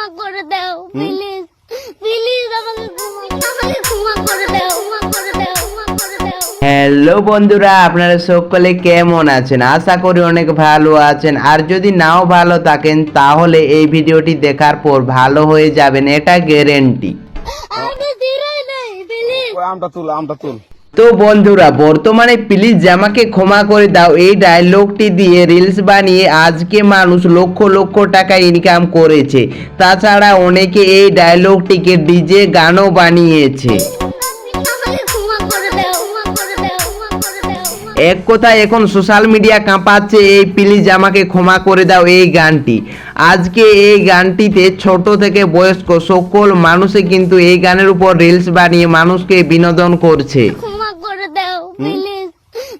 ক্ষমা করে দাও প্লিজ। প্লিজ আমাকে ক্ষমা আমাকে ক্ষমা করে দাও ক্ষমা করে দাও ক্ষমা করে দাও। হ্যালো বন্ধুরা আপনারা সকলে কেমন আছেন? আশা করি অনেক ভালো আছেন। আর যদি নাও ভালো থাকেন তাহলে এই ভিডিওটি দেখার পর ভালো হয়ে যাবেন এটা গ্যারেন্টি আমটা তুল আমটা তুল। তো বন্ধুরা, বর্তমানে প্লিজ জামাকে ক্ষমা করে দাও, এই ডায়লগটি দিয়ে রিলস বানিয়ে আজকে মানুষ লক্ষ লক্ষ টাকা ইনকাম করেছে। তাছাড়া অনেকে এই ডায়লগটিকে ডিজে গানও বানিয়েছে। এক কথায় এখন সোশ্যাল মিডিয়া কাঁপাচ্ছে, এই প্লিজ আমাকে ক্ষমা করে দাও এই গানটি। আজকে এই গানটিতে ছোট থেকে বয়স্ক সকল মানুষে কিন্তু এই গানের উপর রিলস বানিয়ে মানুষকে বিনোদন করছে। প্লিজ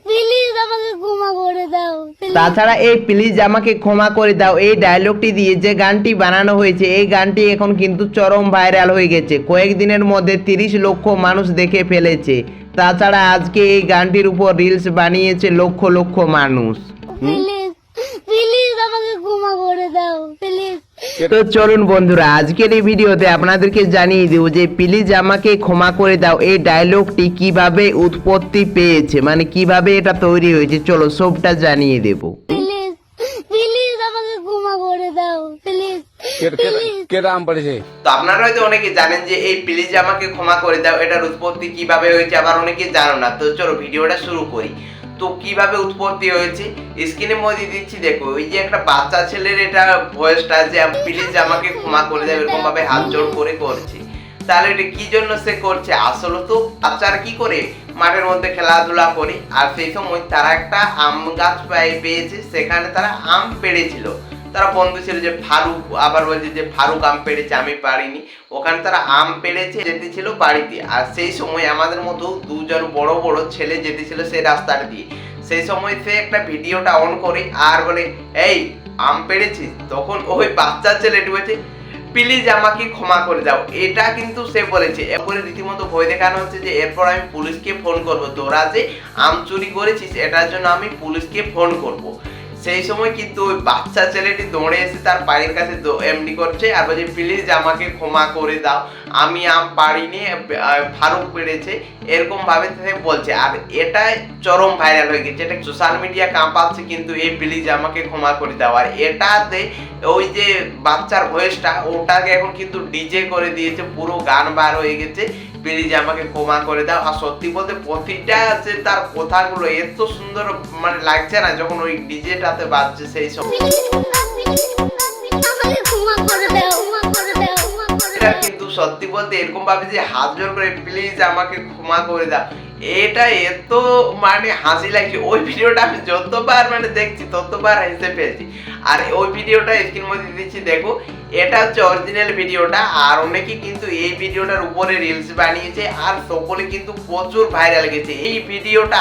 প্লিজ আমাকে ক্ষমা করে দাও। তাছাড়া এই প্লিজ আমাকে ক্ষমা করে দাও। এই ডায়লগটি দিয়ে যে গানটি বানানো হয়েছে এই গানটি এখন কিন্তু চরম ভাইরাল হয়ে গেছে। কয়েকদিনের মধ্যে তিরিশ লক্ষ মানুষ দেখে ফেলেছে। তাছাড়া আজকে এই গানটির উপর রিলস বানিয়েছে লক্ষ লক্ষ মানুষ। প্লিজ তো চলুন বন্ধুরা আজকের এই ভিডিওতে আপনাদেরকে জানিয়ে দেবো যে প্লিজ আমাকে ক্ষমা করে দাও এই ডায়লগটি কীভাবে উৎপত্তি পেয়েছে মানে কীভাবে এটা তৈরি হয়েছে চলো সবটা জানিয়ে দেবো। প্লিজ প্লিজ আমাকে ক্ষমা করে দাও প্লিজ কেটে কেটে কেটে আম পড়েছে? তো আপনারা হয়তো অনেকে জানেন যে এই প্লিজ আমাকে ক্ষমা করে দাও এটার উৎপত্তি কীভাবে হয়েছে আবার অনেকে জানো না। তো চলো ভিডিওটা শুরু করি। তো কীভাবে উৎপত্তি হয়েছে? স্ক্রিনের মধ্যে দিচ্ছি, দেখো, ওই যে একটা বাচ্চা ছেলের এটা ভয়েসটা যে প্লিজ আমাকে ক্ষমা করে দেয় এরকম ভাবে হাত জোর করে করছে। তাহলে এটা কি জন্য সে করছে? আসলে তো বাচ্চারা কি করে? মাঠের মধ্যে খেলাধুলা করে, আর সেই সময় তারা একটা আম গাছ পায়ে পেয়েছে, সেখানে তারা আম পেড়েছিল। তারা বন্ধু ছিল যে ফারুক, আবার বলছে যে ফারুক আম পেড়েছে, আমি পারিনি। ওখানে তারা আম পেড়েছে, যেতে ছিল বাড়িতে। আর সেই সময় আমাদের মতো দুজন বড় বড় ছেলে যেতে ছিল সেই রাস্তাটা দিয়ে। সেই সময় সে একটা ভিডিওটা অন করে আর বলে, এই, আম পেড়েছিস? তখন ওই বাচ্চা ছেলেটি বলছে, প্লিজ আমাকে ক্ষমা করে দাও। এটা কিন্তু সে বলেছে। এরপরে রীতিমতো ভয় দেখানো হচ্ছে যে এরপর আমি পুলিশকে ফোন করব। তোরা যে আম চুরি করেছিস, এটার জন্য আমি পুলিশকে ফোন করব। সেই সময় কিন্তু ওই বাচ্চা ছেলেটি দৌড়ে এসে তার পায়ের কাছে এমডি করছে। আর বলছে, প্লিজ আমাকে ক্ষমা করে দাও। আমি আম পারিনি ফারুক পেরেছে এরকম ভাবে বলছে আর এটাই চরম ভাইরাল হয়ে গেছে এটা সোশ্যাল মিডিয়া কাঁপাচ্ছে কিন্তু এই প্লিজ আমাকে ক্ষমা করে দাও আর এটাতে ওই যে বাচ্চার ভয়েসটা ওটাকে এখন কিন্তু ডিজে করে দিয়েছে পুরো গান বার হয়ে গেছে প্লিজ আমাকে ক্ষমা করে দাও আর সত্যি বলতে প্রতিটা যে তার কথাগুলো এত সুন্দর মানে লাগছে না যখন ওই ডিজেটাতে বাজছে সেই সব সত্যি বলতে এরকম ভাবে যে হাত জোর করে প্লিজ আমাকে ক্ষমা করে দাও। এটা এত মানে হাসি লাগছে। ওই ভিডিওটা আমি যতবার মানে দেখছি, ততবার হেসে পেয়েছি আর ওই ভিডিওটা স্ক্রিন মধ্যে দিচ্ছি, দেখো এটা হচ্ছে অরিজিনাল ভিডিওটা, আর অনেকে কিন্তু এই ভিডিওটার উপরে রিলস বানিয়েছে, আর সকলে কিন্তু প্রচুর ভাইরাল গেছে। এই ভিডিওটা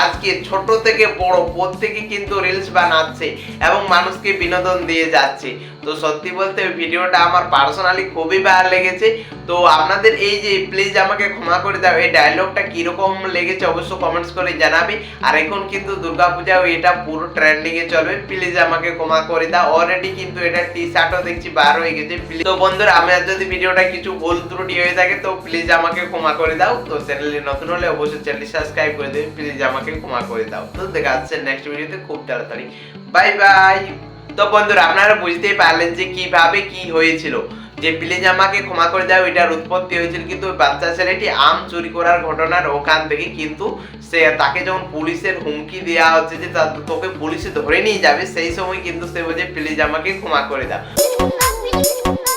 আজকে ছোট থেকে বড় প্রত্যেকে কিন্তু রিলস বানাচ্ছে এবং মানুষকে বিনোদন দিয়ে যাচ্ছে। তো সত্যি বলতে ভিডিওটা আমার পার্সোনালি খুবই ভালো লেগেছে। তো আপনাদের এই যে প্লিজ আমাকে ক্ষমা করে দাও, এই ডায়লগটা কীরকম লেগেছে অবশ্য কমেন্টস করে জানাবে। আর এখন কিন্তু দুর্গাপূজাও এটা পুরো ট্রেন্ডিংয়ে চলবে প্লিজ আমাকে ক্ষমা করে দাও। অলরেডি কিন্তু এটা টি শার্টও দেখছি বার হয়ে গেছে তো বন্ধুরা আমার যদি ভিডিওটা কিছু ভুল ত্রুটি হয়ে থাকে, তো প্লিজ আমাকে ক্ষমা করে দাও। তো চ্যানেলে নতুন হলে অবশ্যই চ্যানেলটি সাবস্ক্রাইব করে দেবে প্লিজ আমাকে ক্ষমা করে দাও। তো দেখা যাচ্ছে নেক্সট ভিডিওতে খুব তাড়াতাড়ি। বাই বাই তো বন্ধুরা, আপনারা বুঝতেই পারলেন যে কীভাবে কি হয়েছিল। যে প্লিজ আমাকে ক্ষমা করে দাও, এটার উৎপত্তি হয়েছিল কিন্তু ওই বাচ্চা ছেলেটি আম চুরি করার ঘটনার ওখান থেকে কিন্তু সে তাকে যখন পুলিশের হুমকি দেওয়া হচ্ছে যে তোকে পুলিশে ধরে নিয়ে যাবে, সেই সময় কিন্তু সে বলছে প্লিজ আমাকে ক্ষমা করে দাও। ক্ষমা করে